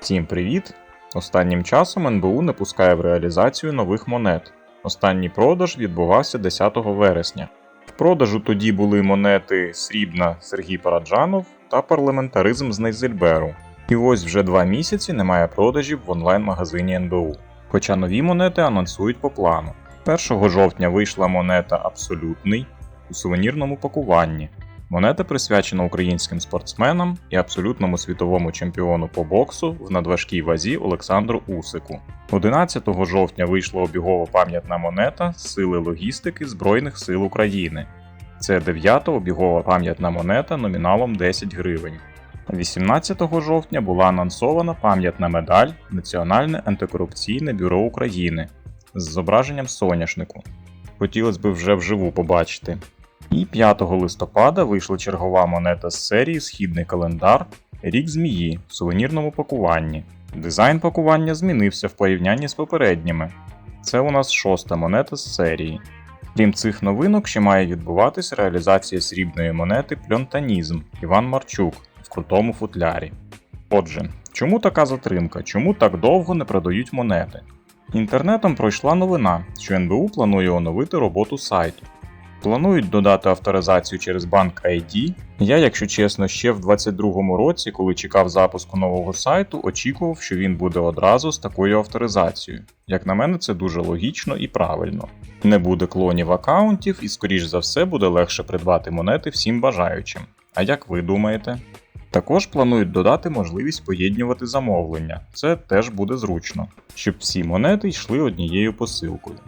Всім привіт! Останнім часом НБУ не пускає в реалізацію нових монет. Останній продаж відбувався 10 вересня. В продажу тоді були монети Срібна Сергій Параджанов та парламентаризм з Нейзельберу. І ось вже два місяці немає продажів в онлайн-магазині НБУ. Хоча нові монети анонсують по плану. 1 жовтня вийшла монета Абсолютний у сувенірному пакуванні. Монета присвячена українським спортсменам і абсолютному світовому чемпіону по боксу в надважкій вазі Олександру Усику. 11 жовтня вийшла обігова пам'ятна монета Сили логістики Збройних сил України. Це дев'ята обігова пам'ятна монета номіналом 10 гривень. 18 жовтня була анонсована пам'ятна медаль Національне антикорупційне бюро України з зображенням соняшнику. Хотілося б вже вживу побачити. І 5 листопада вийшла чергова монета з серії Східний календар Рік Змії в сувенірному пакуванні. Дизайн пакування змінився в порівнянні з попередніми. Це у нас шоста монета з серії. Крім цих новинок, ще має відбуватись реалізація срібної монети Пльонтанізм Іван Марчук в крутому футлярі. Отже, чому така затримка? Чому так довго не продають монети? Інтернетом пройшла новина, що НБУ планує оновити роботу сайту. Планують додати авторизацію через банк ID. Я, якщо чесно, ще в 2022 році, коли чекав запуску нового сайту, очікував, що він буде одразу з такою авторизацією. Як на мене, це дуже логічно і правильно. Не буде клонів аккаунтів і, скоріш за все, буде легше придбати монети всім бажаючим. А як ви думаєте? Також планують додати можливість поєднювати замовлення, це теж буде зручно, щоб всі монети йшли однією посилкою.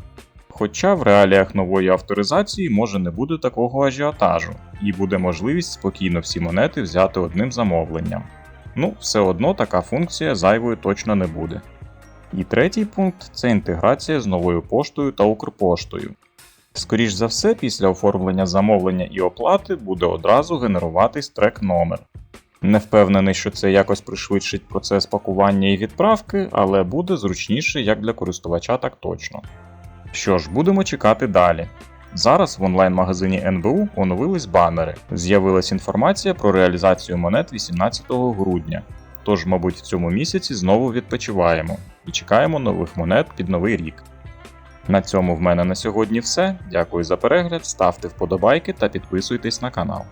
Хоча в реаліях нової авторизації може не буде такого ажіотажу, і буде можливість спокійно всі монети взяти одним замовленням. Ну, все одно така функція зайвою точно не буде. І третій пункт це інтеграція з новою поштою та Укрпоштою. Скоріш за все, після оформлення замовлення і оплати буде одразу генеруватись трек номер. Не впевнений, що це якось пришвидшить процес пакування і відправки, але буде зручніше як для користувача, так точно. Що ж, будемо чекати далі. Зараз в онлайн-магазині НБУ оновились банери. З'явилась інформація про реалізацію монет 18 грудня. Тож, мабуть, в цьому місяці знову відпочиваємо і чекаємо нових монет під новий рік. На цьому в мене на сьогодні все. Дякую за перегляд, ставте вподобайки та підписуйтесь на канал.